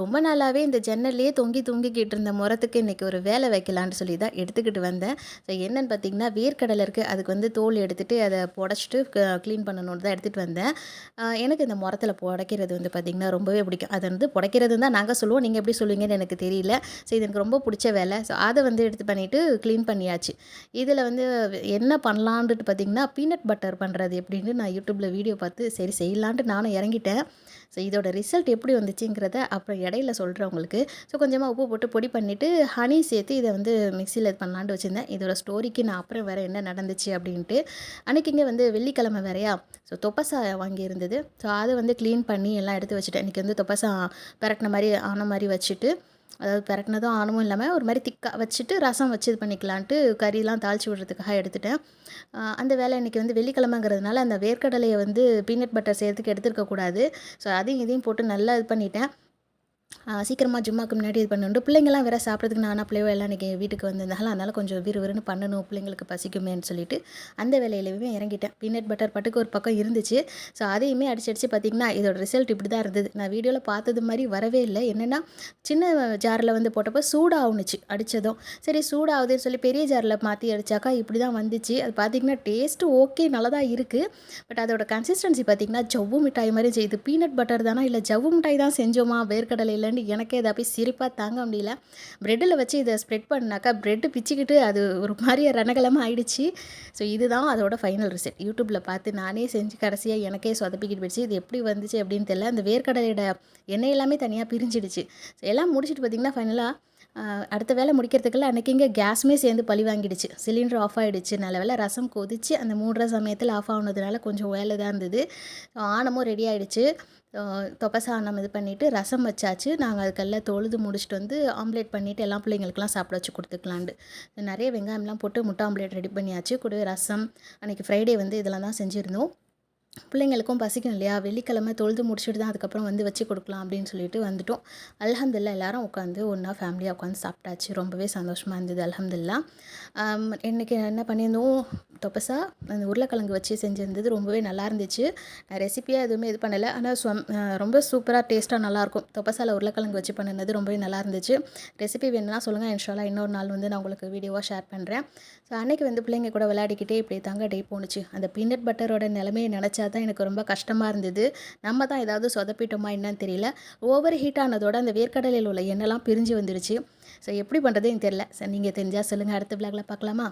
ரொம்ப நாளாகவே இந்த ஜன்னல்லையே தொங்கி தொங்கிக்கிட்டு இருந்த முறத்துக்கு இன்றைக்கி ஒரு வேலை வைக்கலான்னு சொல்லி தான் எடுத்துக்கிட்டு வந்தேன். ஸோ என்னென்னு பார்த்தீங்கன்னா வேர்க்கடலை இருக்குது அதுக்கு வந்து தோல் எடுத்துகிட்டு அதை புடச்சிட்டு க்ளீன் பண்ணணுன்னு தான் எடுத்துகிட்டு வந்தேன். எனக்கு இந்த முறத்தில் புடைக்கிறது வந்து பார்த்திங்கன்னா ரொம்பவே பிடிக்கும். அதை வந்து புடைக்கிறது தான் நாங்கள் சொல்லுவோம். நீங்கள் எப்படி சொல்லுவீங்கன்னு எனக்கு தெரியல. ஸோ இது எனக்கு ரொம்ப பிடிச்ச வேலை. ஸோ அதை வந்து எடுத்து பண்ணிவிட்டு க்ளீன் பண்ணியாச்சு. இதில் வந்து என்ன பண்ணலான்ட்டு பார்த்திங்கன்னா பீனட் பட்டர் பண்ணுறது எப்படின்னு நான் யூடியூப்பில் வீடியோ பார்த்து சரி செய்யலான்ட்டு நானும் இறங்கிட்டேன். ஸோ இதோட ரிசல்ட் எப்படி வந்துச்சுங்கிறத அப்புறம் இடையில சொல்கிறவங்களுக்கு ஸோ கொஞ்சமாக உப்பு போட்டு பொடி பண்ணிவிட்டு ஹனி சேர்த்து இதை வந்து மிக்சியில் இது பண்ணலான்ட்டு வச்சுருந்தேன். இதோட ஸ்டோரிக்கு நான் அப்புறம் வேறு என்ன நடந்துச்சு அப்படின்ட்டு. அன்றைக்கி இங்கே வந்து வெள்ளிக்கிழமை வேறையா? ஸோ தொப்பசா வாங்கியிருந்தது. ஸோ அதை வந்து க்ளீன் பண்ணி எல்லாம் எடுத்து வச்சுட்டேன். இன்றைக்கி வந்து தொப்பசா பரட்டின மாதிரி ஆன மாதிரி வச்சுட்டு அதாவது பிறக்கினதும் ஆணமும் இல்லாமல் ஒரு மாதிரி திக்காக வச்சுட்டு ரசம் வச்சு இது பண்ணிக்கலான்ட்டு கறியெலாம் தாளித்து விடுறதுக்காக எடுத்துட்டேன். அந்த வேலை இன்றைக்கி வந்து வெள்ளிக்கிழமைங்கிறதுனால அந்த வேர்க்கடலையை வந்து பீனட் பட்டர் செய்கிறதுக்கு எடுத்துருக்கக்கூடாது. ஸோ அதையும் இதையும் போட்டு நல்லா இது பண்ணிட்டேன். சீக்கிரமாக ஜும்மாக்கு முன்னாடி இது பண்ணணும். பிள்ளைங்கள்லாம் வேறு சாப்பிட்றதுக்கு நானாக பிள்ளைவோ எல்லாம் இன்றைக்கி வீட்டுக்கு வந்திருந்தாலும் அதனால் கொஞ்சம் விறுவிறுன்னு பண்ணணும் பிள்ளைங்களுக்கு பசிக்குமேன்னு சொல்லிட்டு அந்த வேலையிலேயுமே இறங்கிட்டேன். பீனட் பட்டர் பட்டுக்கு ஒரு பக்கம் இருந்துச்சு. ஸோ அதையுமே அடிச்சு அடிச்சு பார்த்திங்கன்னா இதோட ரிசல்ட் இப்படி தான் இருந்தது. நான் வீடியோவில் பார்த்தது மாதிரி வரவே இல்லை. என்னென்னா சின்ன ஜாரில் வந்து போட்டப்போ சூடாகுனுச்சு அடித்ததும் சரி சூடாகுதுன்னு சொல்லி பெரிய ஜாரில் மாற்றி அடித்தாக்கா இப்படி தான் வந்துச்சு. அது பார்த்திங்கன்னா டேஸ்ட்டு ஓகே நல்லா தான் இருக்குது பட் அதோட கன்சிஸ்டன்சி பார்த்திங்கன்னா ஜவ்வு மிட்டாய் மாதிரி செய்யுது பீனட் பட்டர் தானா இல்லை ஜவ்வு மிட்டாய் தான் செஞ்சோமா வேர்க்கடலை இல்லைன்னு எனக்கே இதை போய் சிரிப்பாக தாங்க முடியல. ப்ரெட்டில் வச்சு இதை ஸ்ப்ரெட் பண்ணாக்கா ப்ரெட்டு பிச்சுக்கிட்டு அது ஒரு மாதிரியே ரணகலமாக ஆயிடுச்சு. ஸோ இதுதான் அதோட ஃபைனல் ரிசல்ட் யூடியூப்பில் பார்த்து நானே செஞ்சு கடைசியாக எனக்கே சொதப்பிக்கிட்டு போயிடுச்சு. இது எப்படி வந்துச்சு அப்படின்னு தெரியல. அந்த வேர்க்கடலையோட எண்ணெய் எல்லாமே தனியாக பிரிஞ்சிடுச்சு. ஸோ எல்லாம் முடிச்சுட்டு பார்த்திங்கன்னா ஃபைனலாக அடுத்த வேலை முடிக்கிறதுக்குள்ள அன்றைக்கி இங்கே கேஸுமே சேர்ந்து பழி வாங்கிடுச்சு. சிலிண்டர் ஆஃப் ஆகிடுச்சு நல்ல வேலை ரசம் கொதிச்சு அந்த மூன்றரை சமயத்தில் ஆஃப் ஆனதுனால கொஞ்சம் வேலை தான் இருந்தது. ஆனமும் ரெடி ஆகிடுச்சு தொப்பசானம் இது பண்ணிவிட்டு ரசம் வச்சாச்சு. நாங்கள் அதுக்கெல்லாம் தொழுது முடிச்சுட்டு வந்து ஆம்லேட் பண்ணிவிட்டு எல்லா பிள்ளைங்களுக்குலாம் சாப்பிட வச்சு கொடுத்துக்கலான்ட்டு நிறைய வெங்காயம்லாம் போட்டு முட்டை ஆம்லேட் ரெடி பண்ணியாச்சு. கூடவே ரசம் அன்றைக்கி ஃப்ரைடே வந்து இதெல்லாம் தான் செஞ்சுருந்தோம். பிள்ளைங்களுக்கும் பசிக்கும் இல்லையா? வெள்ளிக்கிழமை தொழுது முடிச்சுட்டு தான் அதுக்கப்புறம் வந்து வச்சு கொடுக்கலாம் அப்படின்னு சொல்லிட்டு வந்துட்டோம். அலமதுல்லா எல்லாரும் உட்காந்து ஒன்றா ஃபேமிலியாக உட்காந்து சாப்பிட்டாச்சு. ரொம்பவே சந்தோஷமாக இருந்தது அலமதுல்லா இன்றைக்கி என்ன பண்ணியிருந்தோம்? தொப்பசா அந்த உருளைக்கிழங்கு வச்சு செஞ்சுருந்தது ரொம்பவே நல்லா இருந்துச்சு. நான் ரெசிப்பியாக எதுவுமே இது பண்ணலை. ஆனால் சொம் ரொம்ப சூப்பராக டேஸ்ட்டாக நல்லாயிருக்கும் தொப்பசாவில் உருளைக்கிழங்கு வச்சு பண்ணினது ரொம்பவே நல்லா இருந்துச்சு. ரெசிபி வேணும்னா சொல்லுங்கள் இன்ஷாலாக இன்னொரு நாள் வந்து நான் உங்களுக்கு வீடியோவாக ஷேர் பண்ணுறேன் ஸோ அன்றைக்கி வந்து பிள்ளைங்க கூட விளையாடிக்கிட்டே இப்படி தாங்க டே போணுச்சு. அந்த பீனட் பட்டரோட நிலமையை நினச்சா தான் எனக்கு ரொம்ப கஷ்டமாக இருந்தது. நம்ம தான் ஏதாவது சொதப்பிட்டோமா என்னன்னு தெரியல. ஓவர் ஹீட் ஆனதோட அந்த வேர்க்கடலையில் உள்ள எண்ணெய்லாம் பிரிஞ்சு வந்துருச்சு. ஸோ எப்படி பண்ணுறது எனக்கு தெரியல. சார் நீங்கள் தெரிஞ்சால் சொல்லுங்கள் அடுத்த விளாகில் பார்க்கலாமா?